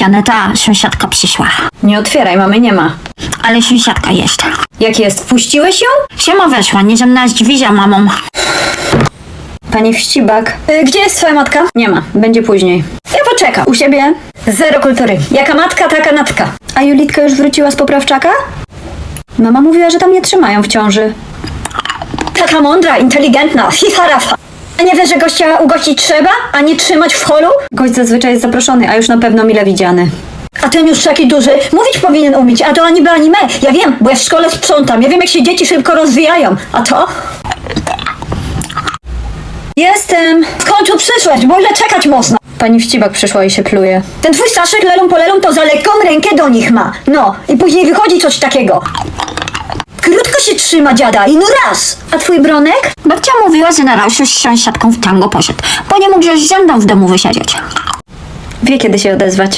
Janeta, sąsiadka przyszła. Nie otwieraj, mamy nie ma. Ale sąsiadka jeszcze. Jak jest? Wpuściłeś ją? Siema weszła, nie żadna drzwi za mamą. Pani Wścibak. Y, gdzie jest twoja matka? Nie ma, będzie później. Ja poczekam. U siebie? Zero kultury. Jaka matka, taka natka. A Julitka już wróciła z poprawczaka? Mama mówiła, że tam nie trzymają w ciąży. Taka mądra, inteligentna, hiharafa. A nie wiesz, że gościa ugościć trzeba, a nie trzymać w holu? Gość zazwyczaj jest zaproszony, a już na pewno mile widziany. A ten już taki duży, mówić powinien umieć, a to ani by ani me. Ja wiem, bo ja w szkole sprzątam, ja wiem jak się dzieci szybko rozwijają. A to? Jestem! W końcu bo ile czekać można? Pani Wcibak przyszła i się pluje. Ten twój Staszek lelum po lelum to za lekką rękę do nich ma. No, i później wychodzi coś takiego. Się trzyma dziada i no raz! A twój Bronek? Babcia mówiła, że na razie z sąsiadką w tango poszedł, bo nie mógł, że z żądą w domu wysiedzieć. Wie kiedy się odezwać.